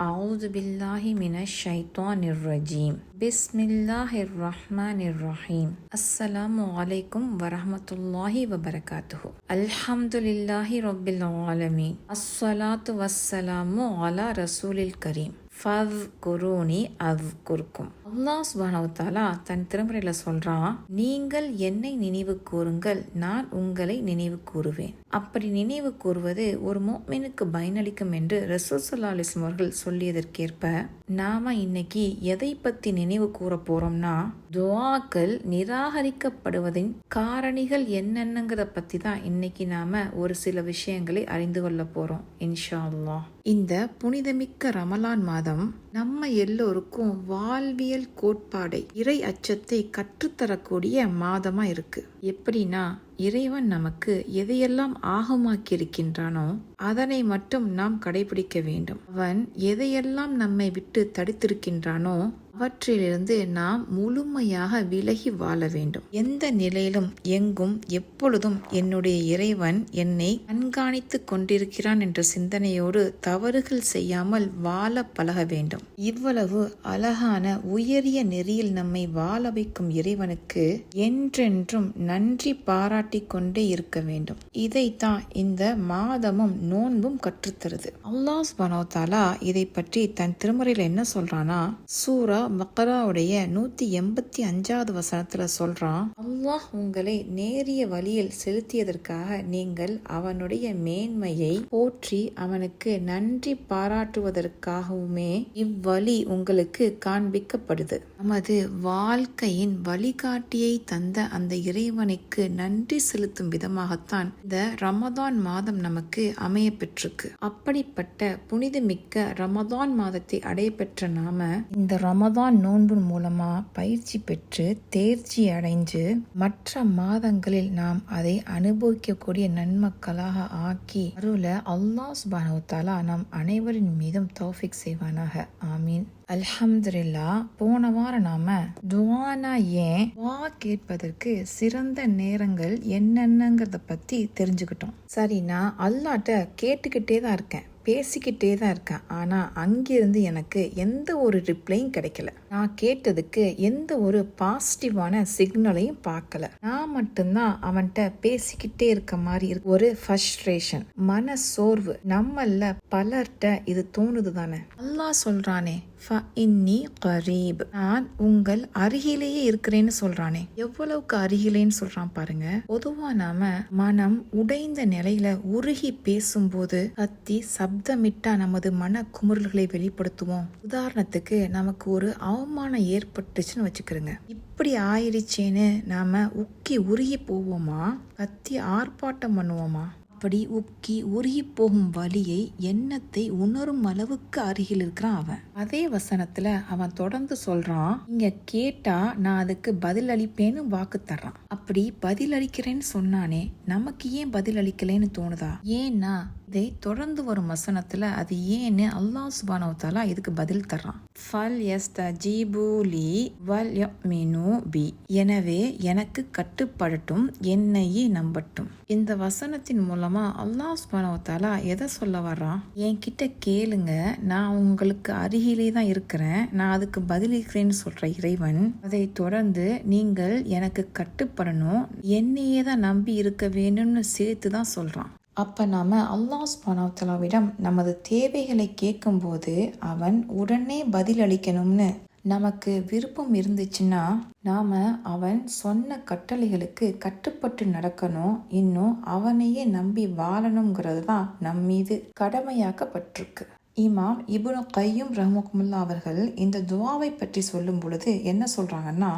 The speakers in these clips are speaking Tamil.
أعوذ بالله من الشيطان الرجيم. بسم الله الرحمن الرحيم. السلام عليكم ورحمة الله وبركاته. الحمد لله رب العالمين الصلاة والسلام على رسول الكريم فاذكروني أذكركم அல்லா சுபானவத்தாலா தன் திருமுறையில் சொல்கிறான் நீங்கள் என்னை நினைவு கூறுங்கள் நான் உங்களை நினைவு கூறுவேன். அப்படி நினைவு கூறுவது ஒரு மோமினுக்கு பயனளிக்கும் என்று ரசூல் சல்லா அலிஸ்லம் அவர்கள் சொல்லியதற்கேற்ப நாம இன்னைக்கு எதை பற்றி நினைவு கூற போறோம்னா துவாக்கள் நிராகரிக்கப்படுவதின் காரணிகள் என்னென்னங்கிறத பற்றி தான் இன்னைக்கு நாம ஒரு சில விஷயங்களை அறிந்து கொள்ள போறோம் இன்ஷா அல்லா இந்த புனிதமிக்க ரமலான் மாதம் நம்ம எல்லோருக்கும் வாழ்வியல் கோட்பாடை இறை அச்சத்தை கற்றுத்தரக்கூடிய மாதமா இருக்கு. எப்படின்னா இறைவன் நமக்கு எதையெல்லாம் ஆகமாக்கி இருக்கின்றானோ அதனை மட்டும் நாம் கடைபிடிக்க வேண்டும். அவன் எதையெல்லாம் நம்மை விட்டு தடுத்திருக்கின்றானோ அவற்றிலிருந்து நாம் முழுமையாக விலகி வாழ வேண்டும். எந்த நிலையிலும் எங்கும் எப்பொழுதும் என்னுடைய இறைவன் என்னை கண்காணித்து கொண்டிருக்கிறான் என்ற சிந்தனையோடு தவறுகள் செய்யாமல் வாழ பழக வேண்டும். இவ்வளவு அழகான உயரிய நெறியில் நம்மை வாழ வைக்கும் இறைவனுக்கு என்றென்றும் நன்றி பாராட்டி கொண்டே இருக்க வேண்டும். இதைத்தான் இந்த மாதமும் நோன்பும் கற்றுத்தருது. அல்லாஹ் பனோதாலா இதை பற்றி தன் திருமுறையில் என்ன சொல்றானா சூரா பக்கராவுடைய நூத்தி எண்பத்தி அஞ்சாவது வசனத்துல சொல்றான் அல்லாஹ் உங்களை நேரிய வழியில் செலுத்தியதற்காக நீங்கள் அவனுடைய மேன்மையை போற்றி அவனுக்கு நன்றி பாராட்டுவதற்காகவுமே இவ்வழி உங்களுக்கு காண்பிக்கப்படுது. நமது வாழ்க்கையின் வழிகாட்டியை தந்த அந்த இறைவனுக்கு நன்றி செலுத்தும் விதமாகத்தான் இந்த ரமதான் மாதம் நமக்கு அமைய பெற்றிருக்கு அப்படிப்பட்ட புனிதமிக்க ரமதான் மாதத்தை அடைய பெற்ற நாம இந்த ரமதான் நோன்பு மூலமாக பயிற்சி பெற்று தேர்ச்சி அடைஞ்சு மற்ற மாதங்களில் நாம் அதை அனுபவிக்கக்கூடிய நன்மக்களாக ஆக்கி அருள அல்லாஹ் சுபானவுத்தாலா நம் அனைவரின் மீதும் தௌஃபிக் செய்வானாக. ஆமீன். அல்ஹம்துல்லா போன வாரம் நாம துவானா ஏன் வா கேட்பதற்கு சிறந்த நேரங்கள் என்னென்னங்கிறத பத்தி தெரிஞ்சுக்கிட்டோம். சரி நான் அல்லாட்ட கேட்டுக்கிட்டே தான் இருக்கேன். பேசிக்கிட்டே தான் இருக்கேன். ஆனால் அங்கிருந்து எனக்கு எந்த ஒரு ரிப்ளையும் கிடைக்கல. நான் கேட்டதுக்கு எந்த ஒரு பாசிட்டிவான சிக்னலையும் பார்க்கல. நான் மட்டும்தான் அவன்கிட்ட பேசிக்கிட்டே இருக்க மாதிரி இருக்கு. ஒரு ஃபஸ்ட்ரேஷன் மன சோர்வு நம்மள பலர்கிட்ட இது தோணுது தானே? நல்லா சொல்கிறானே ஃப இன்னி கரீப். நான் உங்கள் அருகிலேயே இருக்கிறேன்னு சொல்றானே. எவ்வளவுக்கு அருகிலேன்னு சொல்றான் பாருங்க. பொதுவா நாம மனம் உடைந்த நிலையில உருகி பேசும்போது கத்தி சப்தமிட்டா நமது மன குமுறல்களை வெளிப்படுத்துவோம். உதாரணத்துக்கு நமக்கு ஒரு அவமானம் ஏற்பட்டுச்சுன்னு வச்சுக்கிறோங்க இப்படி ஆயிடுச்சேன்னு நாம உக்கி உருகி போவோமா? கத்தி ஆர்ப்பாட்டம் பண்ணுவோமா? அப்படி உக்கி உருகி போகும் வழியை எண்ணத்தை உணரும் அளவுக்கு அருகில் இருக்கிறான் அவன். அதே வசனத்துல அவன் தொடர்ந்து சொல்றான் இங்க கேட்டா நான் அதுக்கு பதில் அளிப்பேன்னு வாக்கு தர்றான். அப்படி பதில் அளிக்கிறேன்னு சொன்னானே நமக்கு ஏன் பதில் அளிக்கலைன்னு தோணுதா? ஏன்னா இதை தொடர்ந்து வரும் வசனத்துல அது ஏன்னு அல்லாஹ் சுபானவத்தாலா இதுக்கு பதில் தர்றான். ஃபல் எஸ் த ஜீபூலி வல் மெனு பி. எனவே எனக்கு கட்டுப்படட்டும் என்னையே நம்பட்டும். இந்த வசனத்தின் மூலம் அல்லாஹ் சுபானவத்தாலா எதை சொல்ல வர்றான் என்கிட்ட கேளுங்க. நான் உங்களுக்கு அருகிலே தான் இருக்கிறேன். நான் அதுக்கு பதிலளிக்கிறேன்னு சொல்கிற இறைவன் அதை தொடர்ந்து நீங்கள் எனக்கு கட்டுப்படணும். என்னையே தான் நம்பி இருக்க வேணும்னு சேர்த்து தான் சொல்கிறான் அப்போ நாம் அல்லாஹ் ஸ்பானவத்தலாவிடம் நமது தேவைகளை கேட்கும்போது அவன் உடனே பதில் அளிக்கணும்னு நமக்கு விருப்பம் இருந்துச்சுன்னா நாம் அவன் சொன்ன கட்டளைகளுக்கு கட்டுப்பட்டு நடக்கணும். இன்னும் அவனையே நம்பி வாழணுங்கிறது தான் நம் மீது கடமையாக்கப்பட்டிருக்கு. இமாம் இபுனு கையும் ரஹமுக்குமுல்லா அவர்கள் இந்த துவாவை பற்றி சொல்லும் பொழுது என்ன சொல்கிறாங்கன்னா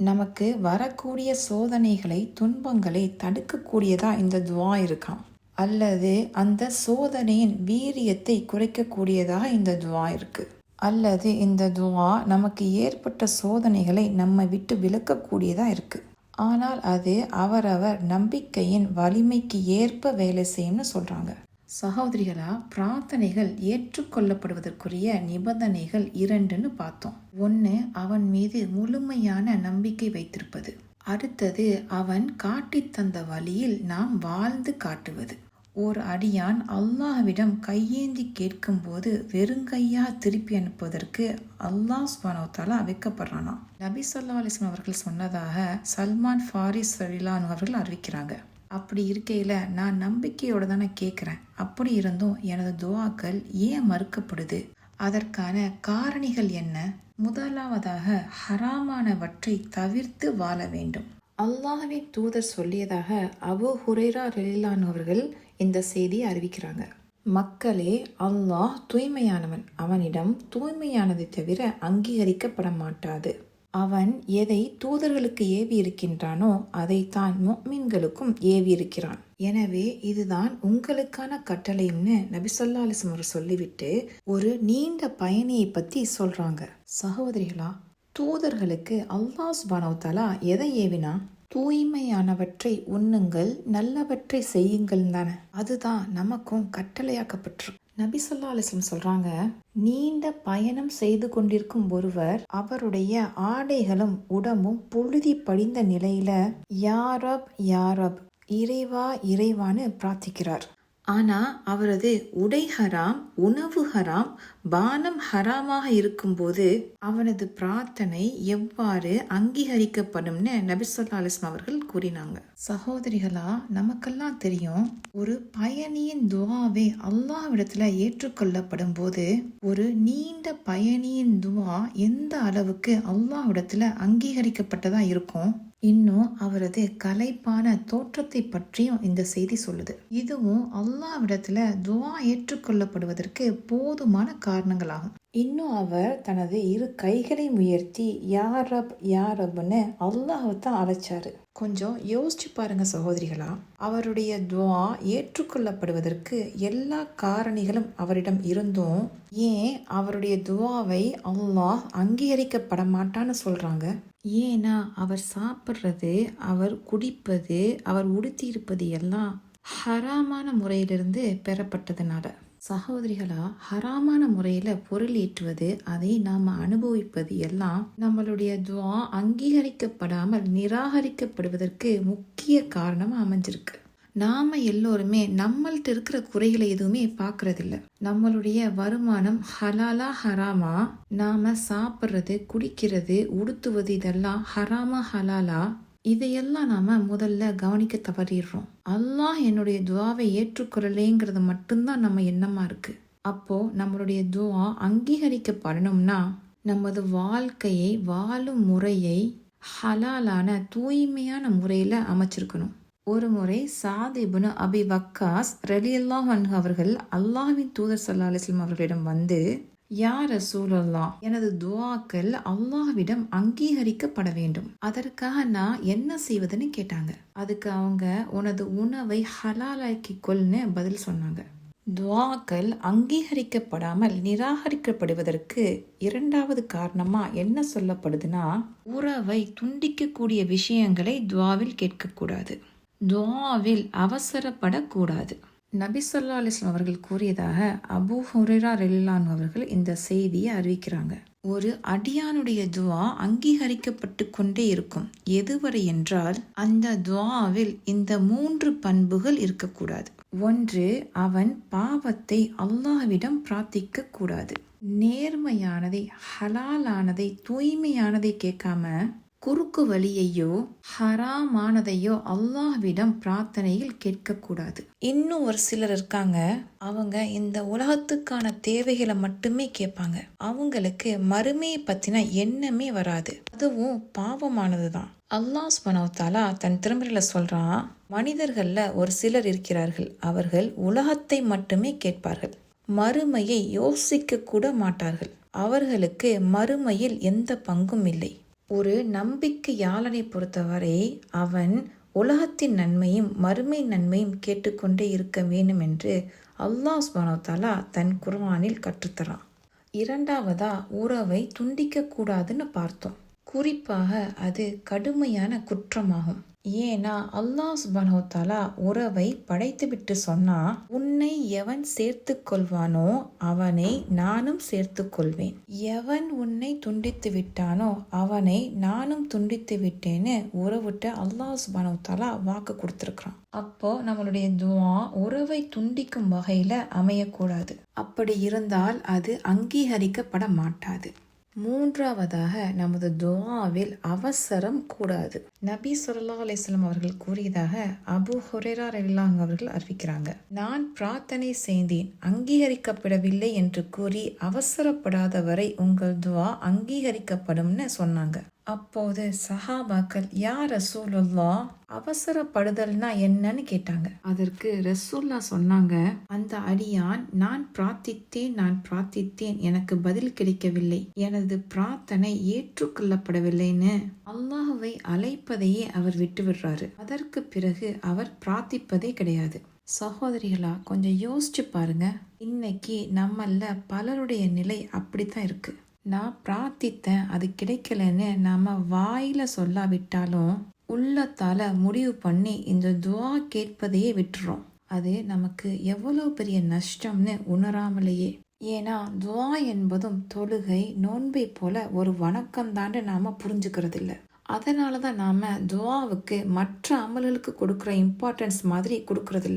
நமக்கு வரக்கூடிய சோதனைகளை துன்பங்களை தடுக்கக்கூடியதா இந்த துவா இருக்கான் அல்லது அந்த சோதனையின் வீரியத்தை குறைக்கக்கூடியதாக இந்த துவா இருக்குது அல்லது இந்த துவா நமக்கு ஏற்பட்ட சோதனைகளை நம்ம விட்டு விளக்கக்கூடியதாக இருக்குது ஆனால் அது அவரவர் நம்பிக்கையின் வலிமைக்கு ஏற்ப வேலை செய்யும்னு சொல்கிறாங்க சகோதரிகளா பிரார்த்தனைகள் ஏற்றுக்கொள்ளப்படுவதற்குரிய நிபந்தனைகள் இரண்டுன்னு பார்த்தோம். ஒன்று அவன் மீது முழுமையான நம்பிக்கை வைத்திருப்பது. அடுத்தது அவன் காட்டித் தந்த வழியில் நாம் வாழ்ந்து காட்டுவது. ஓர் அடியான் அல்லாஹ்விடம் கையேந்தி கேட்கும்போது வெறுங்கையா திருப்பி அனுப்புவதற்கு அல்லாஹ் சுபானோத்தாலா வைக்கப்படுறானா நபி சொல்லா அலிஸ்லாம் அவர்கள் சொன்னதாக சல்மான் ஃபாரிஸ் ரலிலான் அவர்கள் அறிவிக்கிறாங்க. அப்படி இருக்கையில் நான் நம்பிக்கையோடு தானே கேட்குறேன். அப்படி இருந்தும் எனது துவாக்கள் ஏன் மறுக்கப்படுது? அதற்கான காரணிகள் என்ன? முதலாவதாக ஹராமானவற்றை தவிர்த்து வாழ வேண்டும். அல்லாஹ்வின் தூதர் சொல்லியதாக அபு ஹுரைரா ரெலிலான் அவர்கள் இந்த செய்தி அறிவிக்கிறாங்க. மக்களே அல்லாஹ் தூய்மையானவன். அவனிடம் தூய்மையானதை தவிர அங்கீகரிக்கப்பட மாட்டாது. அவன் எதை தூதர்களுக்கு ஏவி இருக்கின்றானோ அதை தான் ஏவி இருக்கிறான் எனவே இதுதான் உங்களுக்கான கட்டளைன்னு நபிசல்லா அலிஸ்லம் சொல்லிவிட்டு ஒரு நீண்ட பயணியை பத்தி சொல்றாங்க. சகோதரிகளா தூதர்களுக்கு அல்லாஹ் சுபானவத்தாலா எதை ஏவினா தூய்மையானவற்றை உண்ணுங்கள் நல்லவற்றை செய்யுங்கள் தானே. அதுதான் நமக்கும் கட்டளையாக்கப்பட்டிருக்கு. நபி சொல்லா அலிஸ்லம் சொல்றாங்க நீண்ட பயணம் செய்து கொண்டிருக்கும் ஒருவர் அவருடைய ஆடைகளும் உடம்பும் புழுதி படிந்த நிலையில யாரப் யாரப் இறைவா இறைவான்னு பிரார்த்திக்கிறார். ஆனால் அவரது உடை ஹராம் உணவு ஹராம் பானம் ஹராமாக இருக்கும்போது அவனது பிரார்த்தனை எவ்வாறு அங்கீகரிக்கப்படும்னு நபிசல்லா அலிஸ்லாம் அவர்கள் கூறினாங்க. சகோதரிகளா நமக்கெல்லாம் தெரியும் ஒரு பயணியின் துவாவே அல்லாஹ்விடத்துல ஏற்றுக்கொள்ளப்படும் போது ஒரு நீண்ட பயணியின் துவா எந்த அளவுக்கு அல்லாஹ்விடத்துல அங்கீகரிக்கப்பட்டதா இருக்கும்? இன்னும் அவரது கலைப்பான தோற்றத்தை பற்றியும் இந்த செய்தி சொல்லுது. இதுவும் அல்லாவிடத்துல துவா ஏற்றுக்கொள்ளப்படுவதற்கு போதுமான காரணங்களாகும். இன்னும் அவர் தனது இரு கைகளை உயர்த்தி யாரப் யாரப்னு அல்லாஹை தான் அழைச்சாரு. கொஞ்சம் யோசிச்சு பாருங்க சகோதரிகளா அவருடைய துவா ஏற்றுக்கொள்ளப்படுவதற்கு எல்லா காரணிகளும் அவரிடம் இருந்தும் ஏன் அவருடைய துவாவை அல்லாஹ் அங்கீகரிக்கப்பட மாட்டான்னு சொல்றாங்க. ஏன்னா அவர் சாப்பிட்றது அவர் குடிப்பது அவர் உடுத்தி இருப்பது எல்லாம் ஹராமான முறையிலிருந்து பெறப்பட்டதுனால. சகோதரிகளா ஹராமான முறையில் பொருள் ஏற்றுவது அதை நாம் அனுபவிப்பது எல்லாம் நம்மளுடைய துவா அங்கீகரிக்கப்படாமல் நிராகரிக்கப்படுவதற்கு முக்கிய காரணமாக அமைஞ்சிருக்கு. நாம் எல்லோருமே நம்மள்ட்ட இருக்கிற குறைகளை எதுவுமே பார்க்கறதில்ல. நம்மளுடைய வருமானம் ஹலாலா ஹராமா? நாம் சாப்பிட்றது குடிக்கிறது உடுத்துவது இதெல்லாம் ஹராமா ஹலாலா? இதையெல்லாம் நாம் முதல்ல கவனிக்க தவறிடுறோம். அல்லாஹ் என்னுடைய துவாவை ஏற்றுக்கொள்ளலேங்கிறது மட்டும்தான் நம்ம எண்ணமாக இருக்குது அப்போது நம்மளுடைய துவா அங்கீகரிக்கப்படணும்னா நமது வாழ்க்கையை வாழும் முறையை ஹலாலான தூய்மையான முறையில் அமைச்சிருக்கணும். ஒரு முறை சாதிபுனு அபி வக்காஸ் ரலியல்லாஹ் அன்ஹு அவர்கள் அல்லாஹின் தூதர் சல்லா அலிஸ்லாம் அவர்களிடம் வந்து யார் ரசூலல்லா எனது துவாக்கள் அல்லாஹ்விடம் அங்கீகரிக்கப்பட வேண்டும். அதற்காக நான் என்ன செய்வதுன்னு கேட்டாங்க. அதுக்கு அவங்க உனது உணவை ஹலாலாக்கி கொள்னு பதில் சொன்னாங்க. துவாக்கள் அங்கீகரிக்கப்படாமல் நிராகரிக்கப்படுவதற்கு இரண்டாவது காரணமா என்ன சொல்லப்படுதுன்னா உறவை துண்டிக்கக்கூடிய விஷயங்களை துவாவில் கேட்கக்கூடாது. துவாவில் அவசரப்படக்கூடாது. நபி சொல்லா அலிஸ்லாம் அவர்கள் கூறியதாக அபு ஹுரேரா ரெலிலான் அவர்கள் இந்த செய்தியை அறிவிக்கிறாங்க. ஒரு அடியானுடைய துவா அங்கீகரிக்கப்பட்டு கொண்டே இருக்கும். எதுவரை என்றால் அந்த துவாவில் இந்த மூன்று பண்புகள் இருக்கக்கூடாது. ஒன்று அவன் பாவத்தை அல்லாஹ்விடம் பிரார்த்திக்க கூடாது. நேர்மையானதை ஹலாலானதை தூய்மையானதை கேட்காம குறுக்கு வழியையோ ஹராமானதையோ அல்லாஹ்விடம் பிரார்த்தனையில் கேட்கக்கூடாது. இன்னும் ஒரு சிலர் இருக்காங்க அவங்க இந்த உலகத்துக்கான தேவைகளை மட்டுமே கேட்பாங்க. அவங்களுக்கு மறுமையை பத்தின எண்ணமே வராது. அதுவும் பாவமானது தான் அல்லாஹ் ஸ்மனோத்தாலா தன் திருமறையில சொல்றான் மனிதர்கள்ல ஒரு சிலர் இருக்கிறார்கள். அவர்கள் உலகத்தை மட்டுமே கேட்பார்கள். மறுமையை யோசிக்க கூட மாட்டார்கள். அவர்களுக்கு மறுமையில் எந்த பங்கும் இல்லை. ஒரு நம்பிக்கையாளனை பொறுத்தவரை அவன் உலகத்தின் நன்மையும் மறுமை நன்மையும் கேட்டுக்கொண்டே இருக்க வேண்டும் என்று அல்லாஹ் சுபானோத்தாலா தன் குர்வானில் கற்றுத்தரான். இரண்டாவதா உறவை துண்டிக்கக்கூடாதுன்னு பார்த்தோம். குறிப்பாக அது கடுமையான குற்றமாகும். ஏன்னா அல்லாஹ் சுப்ஹானஹு உறவை படைத்துவிட்டு சொன்னா உன்னை எவன் சேர்த்து கொள்வானோ அவனை நானும் சேர்த்து கொள்வேன். எவன் உன்னை துண்டித்து விட்டானோ அவனை நானும் துண்டித்து விட்டேன்னு உறவுட்ட அல்லாஹ் சுப்ஹானஹு வாக்கு கொடுத்துருக்குறான். அப்போ நம்மளுடைய துவா உறவை துண்டிக்கும் வகையில அமையக்கூடாது. அப்படி இருந்தால் அது அங்கீகரிக்கப்பட மாட்டாது. மூன்றாவதாக நமது துவாவில் அவசரம் கூடாது. நபி சொல்லா அலிஸ்லாம் அவர்கள் கூறியதாக அபு ஹொரேரா ரவிலாங் அவர்கள் அறிவிக்கிறாங்க. நான் பிரார்த்தனை செய்தேன் அங்கீகரிக்கப்படவில்லை என்று கூறி அவசரப்படாத வரை உங்கள் துவா அங்கீகரிக்கப்படும்னு சொன்னாங்க. அப்போது சஹாபாக்கள் யா ரசூலுல்லா அவசரப்படுதல்னா என்னன்னு கேட்டாங்க. அதற்கு ரசூல்லா சொன்னாங்க அந்த அடியான் நான் பிரார்த்தித்தேன் நான் பிரார்த்தித்தேன் எனக்கு பதில் கிடைக்கவில்லை. எனது பிரார்த்தனை ஏற்றுக்கொள்ளப்படவில்லைன்னு அல்லாஹுவை அழைப்பதையே அவர் விட்டு விடுறாரு அதற்கு பிறகு அவர் பிரார்த்திப்பதே கிடையாது. சகோதரிகளா கொஞ்சம் யோசிச்சு பாருங்க. இன்னைக்கு நம்மள பலருடைய நிலை அப்படித்தான் இருக்கு. நான் பிரார்த்தித்தேன் அது கிடைக்கலன்னு நாம் வாயில் சொல்லாவிட்டாலும் உள்ளத்தால் முடிவு பண்ணி இந்த துவா கேட்பதையே விட்டுறோம். அது நமக்கு எவ்வளோ பெரிய நஷ்டம்னு உணராமலேயே. ஏன்னா துவா என்பதும் தொழுகை நோன்பை போல ஒரு வணக்கம் தாண்டு நாம் புரிஞ்சுக்கிறது இல்லை அதனால தான் நாம் துவாவுக்கு மற்ற அமல்களுக்கு கொடுக்குற இம்பார்ட்டன்ஸ் மாதிரி கொடுக்கறது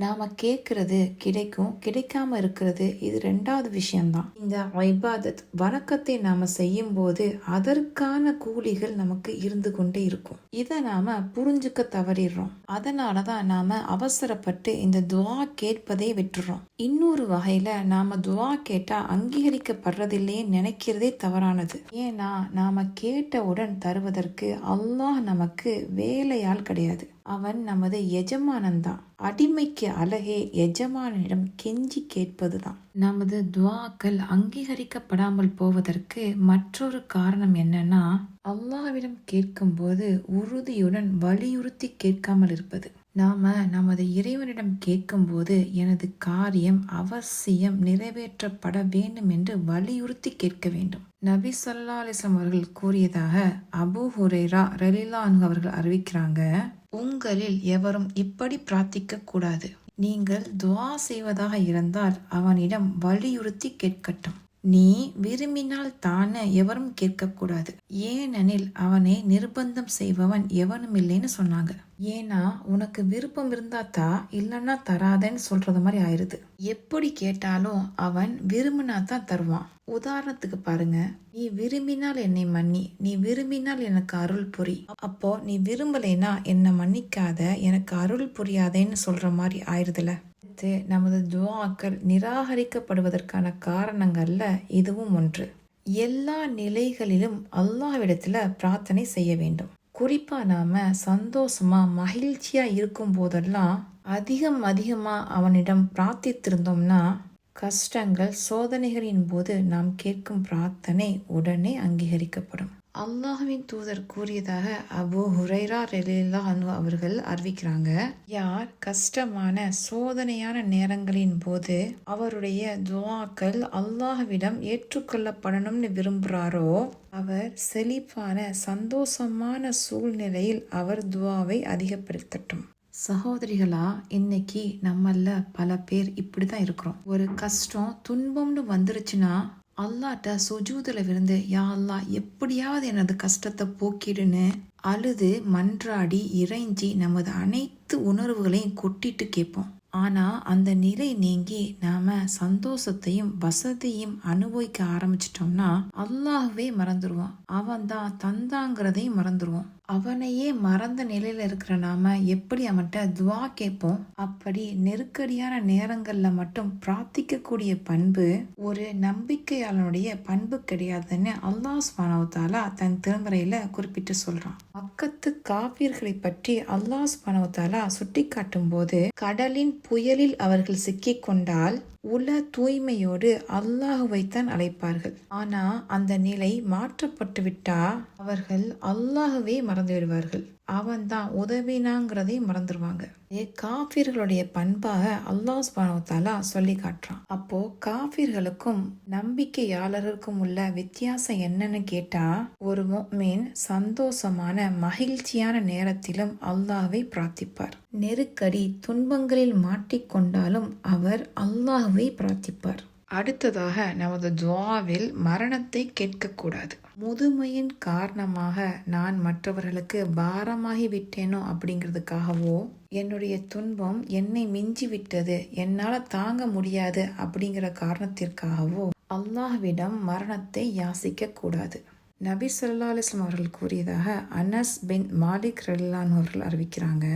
நாம் கேட்கறது கிடைக்கும். கிடைக்காம இருக்கிறது இது ரெண்டாவது விஷயம்தான். இந்த ஐபாதத் வணக்கத்தை நாம் செய்யும் போது அதற்கான கூலிகள் நமக்கு இருந்து கொண்டே இருக்கும். இதை நாம் புரிஞ்சுக்க தவறிடுறோம். அதனாலதான் நாம் அவசரப்பட்டு இந்த துவா கேட்பதே விட்டுறோம். இன்னொரு வகையில் நாம் துவா கேட்டால் அங்கீகரிக்கப்படுறதில்லையே நினைக்கிறதே தவறானது. ஏன்னா நாம் கேட்டவுடன் தருவதற்கு அல்லாஹ் நமக்கு வேலையால் கிடையாது. அவன் நமது எஜமானன்தான். அடிமைக்கு அழகே எஜமானிடம் கெஞ்சி கேட்பதுதான். நமது துவாக்கள் அங்கீகரிக்கப்படாமல் போவதற்கு மற்றொரு காரணம் என்னன்னா அல்லாவிடம் கேட்கும்போது உறுதியுடன் வலியுறுத்தி கேட்காமல் இருப்பது. நாம நமது இறைவனிடம் கேட்கும்போது எனது காரியம் அவசியம் நிறைவேற்றப்பட வேண்டும் என்று வலியுறுத்தி கேட்க வேண்டும். நபி சொல்லா அலிஸ்லாம் அவர்கள் கூறியதாக அபு ஹுரேரா ரலிலா அவர்கள் அறிவிக்கிறாங்க உங்களில் எவரும் இப்படி பிரார்த்திக்க கூடாது நீங்கள் துவா செய்வதாக இருந்தால் அவனிடம் வலியுறுத்தி கேட்கட்டும். நீ விரும்பினால் தானே எவரும் கேட்கக்கூடாது. ஏனெனில் அவனை நிர்பந்தம் செய்பவன் எவனும் இல்லைன்னு சொன்னாங்க. ஏன்னா உனக்கு விருப்பம் இருந்தா தா இல்லைன்னா தராதேன்னு சொல்றது மாதிரி ஆயிருது. எப்படி கேட்டாலும் அவன் விரும்பினா தான் தருவான். உதாரணத்துக்கு பாருங்க. நீ விரும்பினால் என்னை மன்னி நீ விரும்பினால் எனக்கு அருள் புரி. அப்போ நீ விரும்பலைன்னா என்னை மன்னிக்காத எனக்கு அருள் புரியாதேன்னு சொல்ற மாதிரி ஆயிருதுல. அடுத்து நமது துவாக்கள் நிராகரிக்கப்படுவதற்கான காரணங்களில் இதுவும் ஒன்று. எல்லா நிலைகளிலும் அல்லாவிடத்தில் பிரார்த்தனை செய்ய வேண்டும். குறிப்பாக நாம் சந்தோஷமா மகிழ்ச்சியாக இருக்கும் போதெல்லாம் அதிகம் அதிகமாக அவனிடம் பிரார்த்தித்திருந்தோம்னா கஷ்டங்கள் சோதனைகளின் போது நாம் கேட்கும் பிரார்த்தனை உடனே அங்கீகரிக்கப்படும். அல்லாஹ்வின் தூதர் கூறியதாக அபு ஹுரைரா ரெலில்லா அனு அவர்கள் அறிவிக்கிறாங்க. யார் கஷ்டமான சோதனையான நேரங்களின் போது அவருடைய துவாக்கள் அல்லாஹ்விடம் ஏற்றுக்கொள்ளப்படணும்னு விரும்புகிறாரோ அவர் செழிப்பான சந்தோஷமான சூழ்நிலையில் அவர் துவாவை அதிகப்படுத்தட்டும். சகோதரிகளா இன்னைக்கு நம்மள பல பேர் இப்படி தான் இருக்கிறோம். ஒரு கஷ்டம் துன்பம்னு வந்துருச்சுன்னா அல்லாட்ட சுஜூதில் விருந்து யா அல்லா எப்படியாவது எனது கஷ்டத்தை போக்கிடுன்னு அழுது மன்றாடி இறைஞ்சி நமது அனைத்து உணர்வுகளையும் கொட்டிட்டு கேட்போம். ஆனால் அந்த நிலை நீங்கி நாம சந்தோஷத்தையும் வசதியும் அனுபவிக்க ஆரம்பிச்சிட்டோம்னா அல்லாஹ்வே மறந்துடுவான் அவன் தான் தந்தாங்கிறதையும் மறந்துடுவோம் அவனையே மறந்த நிலையில் இருக்கிற நாம எப்படி அவன்கிட்ட துவா கேட்போம்? அப்படி நெருக்கடியான நேரங்களில் மட்டும் பிரார்த்திக்கக்கூடிய பண்பு ஒரு நம்பிக்கையாளனுடைய பண்பு கிடையாதுன்னு அல்லாஹ் ஸ்பானவத்தாலா தன் திருமறையில் குறிப்பிட்டு சொல்கிறான் பக்கத்து காவியர்களை பற்றி அல்லாஹ் ஸ்பானவத்தாலா சுட்டி காட்டும் போது கடலின் புயலில் அவர்கள் சிக்கி கொண்டால் உல தூய்மையோடு அல்லாஹுவைத்தான் அழைப்பார்கள். ஆனா அந்த நிலை மாற்றப்பட்டு விட்டா அவர்கள் அல்லாஹுவே மறந்து விடுவார்கள் அவன் தான் உதவினாங்கிறதையும் மறந்துடுவாங்க ஏ காஃபிர்களுடைய பண்பாக அல்லாஹ் சுபானவத்தாலா சொல்லி காட்டுறான். அப்போ காஃபிர்களுக்கும் நம்பிக்கையாளருக்கும் உள்ள வித்தியாசம் என்னன்னு கேட்டா ஒரு மீன் சந்தோஷமான மகிழ்ச்சியான நேரத்திலும் அல்லாஹ்வை பிரார்த்திப்பார். நெருக்கடி துன்பங்களில் மாட்டிக்கொண்டாலும் அவர் அல்லாஹ்வை பிரார்த்திப்பார். அடுத்ததாக நமது துவாவில் மரணத்தை கேட்கக்கூடாது. முதுமையின் காரணமாக நான் மற்றவர்களுக்கு பாரமாகி விட்டேனோ அப்படிங்கிறதுக்காகவோ என்னுடைய துன்பம் என்னை மிஞ்சி விட்டது என்னால் தாங்க முடியாது அப்படிங்கிற காரணத்திற்காகவோ அல்லாஹ்விடம் மரணத்தை யாசிக்க கூடாது. நபி சொல்லா அலிஸ்லாம் அவர்கள் கூறியதாக அனஸ் பின் மாலிக் ரல்லான் அவர்கள் அறிவிக்கிறாங்க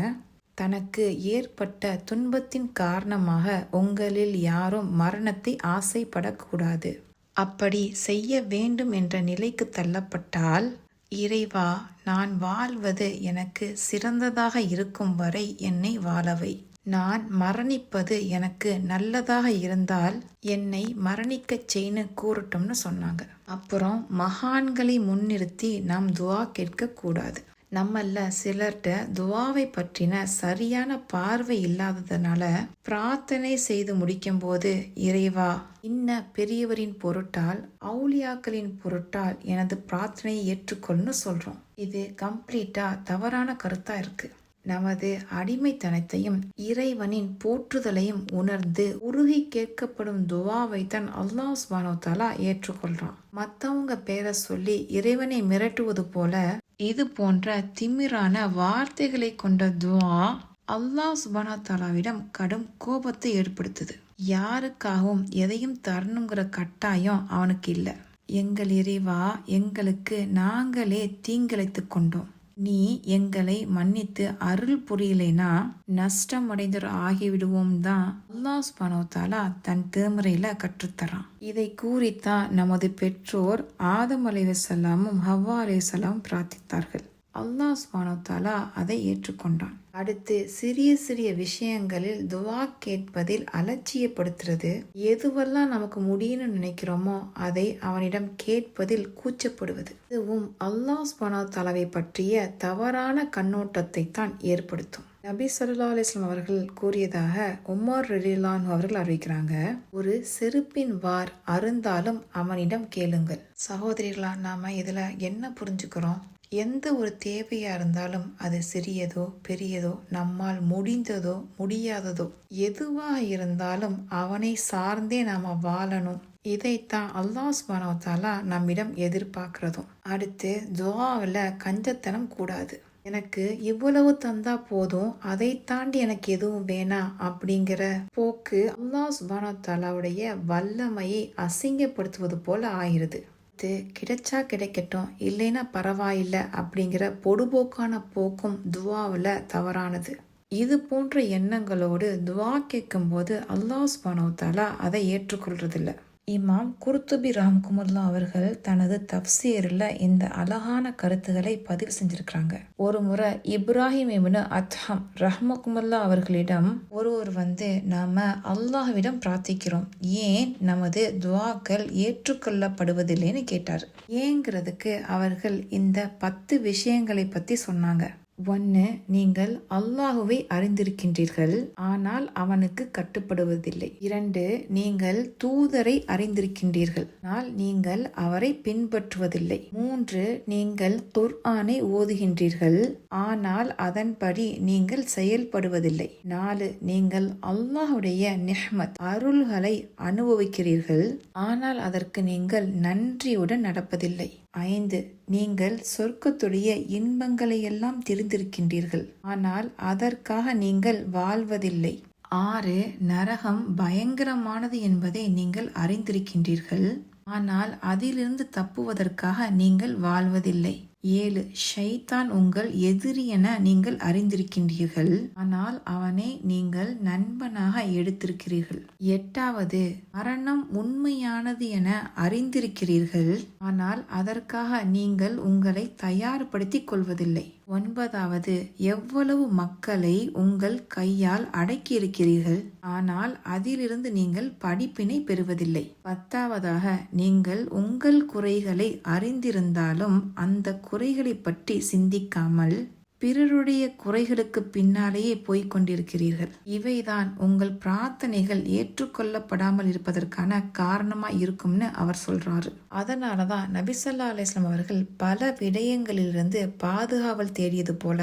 தனக்கு ஏற்பட்ட துன்பத்தின் காரணமாக உங்களில் யாரும் மரணத்தை ஆசைப்படக்கூடாது. அப்படி செய்ய வேண்டும் என்ற நிலைக்கு தள்ளப்பட்டால் இறைவா நான் வாழ்வது எனக்கு சிறந்ததாக இருக்கும் வரை என்னை வாழவை. நான் மரணிப்பது எனக்கு நல்லதாக இருந்தால் என்னை மரணிக்கச் செய்னு கூறட்டும்னு சொன்னாங்க. அப்புறம் மகான்களை முன்னிறுத்தி நாம் துவா கேட்க கூடாது. நம்மள சிலர்கிட்ட துவாவை பற்றின சரியான பார்வை இல்லாததுனால பிரார்த்தனை செய்து முடிக்கும் போது இறைவா இன்ன பெரியவரின் பொருட்டால் அவுளியாக்களின் பொருட்டால் எனது பிரார்த்தனையை ஏற்றுக்கொள்னு சொல்கிறோம் இது கம்ப்ளீட்டா தவறான கருத்தா இருக்கு. நமது அடிமைத்தனத்தையும் இறைவனின் போற்றுதலையும் உணர்ந்து உருகி கேட்கப்படும் துவாவை தான் அல்லாஹ் சுபானோத்தாலா ஏற்றுக்கொள்றான். மற்றவங்க பேரை சொல்லி இறைவனை மிரட்டுவது போல இது போன்ற திமிரான வார்த்தைகளை கொண்ட துவா அல்லாஹ் சுபானா தாலாவிடம் கடும் கோபத்தை ஏற்படுத்துது. யாருக்காகவும் எதையும் தரணுங்கிற கட்டாயம் அவனுக்கு இல்லை. எங்கள் இறைவா எங்களுக்கு நாங்களே தீங்கிழைத்து கொண்டோம். நீ எங்களை மன்னித்து அருள் புரியலைனா நஷ்டம் ஆகிவிடுவோம் தான் அல்லாஸ் பனோத்தாலா தன் திருமுறையில கற்றுத்தரான். இதை கூறித்தான் நமது பெற்றோர் ஆதம் அலைவசல்லாமும் ஹவ்வா அலைவசல்லாம் பிரார்த்தித்தார்கள். அல்லாஹ் சுபானோத்தாலா அதை ஏற்றுக்கொண்டான். அடுத்து சிறிய சிறிய விஷயங்களில் துவா கேட்பதில் அலட்சியப்படுத்துறது. எதுவெல்லாம் நமக்கு முடியும்னு நினைக்கிறோமோ அதை அவனிடம் கேட்பதில் கூச்சப்படுவது. இதுவும் அல்லாஹ் சுபானோத்தாலாவை பற்றிய தவறான கண்ணோட்டத்தை தான் ஏற்படுத்தும். நபி சொல்லா அலிஸ்லாம் அவர்கள் கூறியதாக உமர் ரலிலான் அவர்கள் அறிவிக்கிறாங்க ஒரு செருப்பின் வார் அருந்தாலும் அவனிடம் கேளுங்கள். சகோதரிகளா நாம இதுல என்ன புரிஞ்சுக்கிறோம்? எந்த ஒரு தேவையாக இருந்தாலும் அது சிறியதோ பெரியதோ நம்மால் முடிந்ததோ முடியாததோ எதுவாக இருந்தாலும் அவனை சார்ந்தே நாம் வாழணும். இதைத்தான் அல்லாஹ் சுபானவத்தாலா நம்மிடம் எதிர்பார்க்கிறதும். அடுத்து துவாவில் கஞ்சத்தனம் கூடாது. எனக்கு இவ்வளவு தந்தா போதும் அதை தாண்டி எனக்கு எதுவும் வேணாம் அப்படிங்கிற போக்கு அல்லாஹ் சுபானத்தாலாவுடைய வல்லமையை அசிங்கப்படுத்துவது போல ஆயிடுது இது கிடைச்சா கிடைக்கட்டும் இல்லைன்னா பரவாயில்லை அப்படிங்கிற பொடுபோக்கான போக்கும் துவாவில் தவறானது. இது போன்ற எண்ணங்களோடு துவா கேட்கும்போது அல்லாஹ் சுபானோத்தாலா அதை ஏற்றுக்கொள்றதில்ல. இமாம் குர்துபி ராம்குமுல்லா அவர்கள் தனது தப்சீரில் இந்த அழகான கருத்துக்களை பதிவு செஞ்சிருக்கிறாங்க. ஒரு முறை இப்ராஹிம் இபின் அத்ஹம் ரஹ்மகுமல்லா அவர்களிடம் ஒருவர் வந்து நாம அல்லாஹ்விடம் பிரார்த்திக்கிறோம். ஏன் நமது துவாக்கள் ஏற்றுக்கொள்ளப்படுவதில்லைன்னு கேட்டார். ஏங்கிறதுக்கு அவர்கள் இந்த பத்து விஷயங்களை பற்றி சொன்னாங்க. ஒன்று நீங்கள் அல்லாஹுவை அறிந்திருக்கின்றீர்கள் ஆனால் அவனுக்கு கட்டுப்படுவதில்லை. இரண்டு நீங்கள் தூதரை அறிந்திருக்கின்றீர்கள் ஆனால் நீங்கள் அவரை பின்பற்றுவதில்லை. மூன்று நீங்கள் குர்ஆனை ஓதுகின்றீர்கள் ஆனால் அதன்படி நீங்கள் செயல்படுவதில்லை. நாலு நீங்கள் அல்லாஹுடைய நெஹ்மத் அருள்களை அனுபவிக்கிறீர்கள் ஆனால் அதற்கு நீங்கள் நன்றியுடன் நடப்பதில்லை. ஐந்து நீங்கள் சொர்க்கத்துடைய இன்பங்களையெல்லாம் தெரிந்திருக்கின்றீர்கள். ஆனால் அதற்காக நீங்கள் வாழ்வதில்லை. ஆறு நரகம் பயங்கரமானது என்பதை நீங்கள் அறிந்திருக்கின்றீர்கள். ஆனால் அதிலிருந்து தப்புவதற்காக நீங்கள் வாழ்வதில்லை. ஏழு. ஷைத்தான் உங்கள் எதிரி என நீங்கள் அறிந்திருக்கின்றீர்கள். ஆனால் அவனை நீங்கள் நண்பனாக எடுத்திருக்கிறீர்கள். எட்டாவது. மரணம் உண்மையானது என அறிந்திருக்கிறீர்கள். ஆனால் அதற்காக நீங்கள் உங்களை தயார்படுத்திக் கொள்வதில்லை. ஒன்பதாவது. எவ்வளவு மக்களை உங்கள் கையால் அடக்கியிருக்கிறீர்கள். ஆனால் அதிலிருந்து நீங்கள் படிப்பினை பெறுவதில்லை. பத்தாவதாக. நீங்கள் உங்கள் குறைகளை அறிந்திருந்தாலும் அந்த குறைகளை பற்றி சிந்திக்காமல் பிறருடைய குறைகளுக்கு பின்னாலேயே போய்க் கொண்டிருக்கிறீர்கள். இவைதான் உங்கள் பிரார்த்தனைகள் ஏற்றுக்கொள்ளப்படாமல் இருப்பதற்கான காரணமா இருக்கும்னு அவர் சொல்றாரு. அதனாலதான் நபிசல்லா அலிஸ்லாம் அவர்கள் பல விடயங்களிலிருந்து பாதுகாவல் தேடியது போல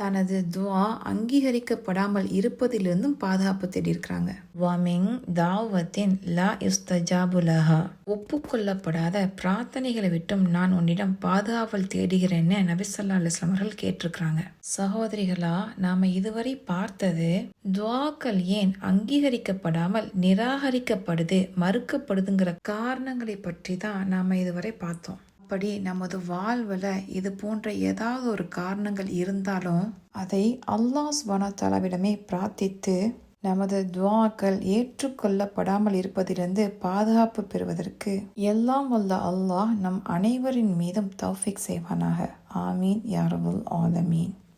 தனது துவா அங்கீகரிக்கப்படாமல் இருப்பதிலிருந்தும் பாதுகாப்பு தேடியிருக்கிறாங்க. வமிங் தாவத்தின் லா யுஸ்தஜாபுலஹா. ஒப்புக்கொள்ளப்படாத பிரார்த்தனைகளை விட்டும் நான் உன்னிடம் பாதுகாவல் தேடுகிறேன்னு நபிசல்லா அலிஸ்லாம் அவர்கள் கேட்டிருக்கிறாங்க. சகோதரிகளா நாம இதுவரை பார்த்தது துவாக்கள் ஏன் அங்கீகரிக்கப்படாமல் நிராகரிக்கப்படுது மறுக்கப்படுதுங்கிற காரணங்களை பற்றி தான் நாம இதுவரை பார்த்தோம். அப்படி நமது வாழ்வில் இது போன்ற ஏதாவது ஒரு காரணங்கள் இருந்தாலும் அதை அல்லாஹ் ஸ்வனத்தாலாவிடமே பிரார்த்தித்து நமது துவாக்கள் ஏற்றுக்கொள்ளப்படாமல் இருப்பதிலிருந்து பாதுகாப்பு பெறுவதற்கு எல்லாம் வல்ல அல்லாஹ் நம் அனைவரின் மீதும் தௌஃபிக் செய்வானாக. ஆமீன். யாரபுல் ஆலமீன்.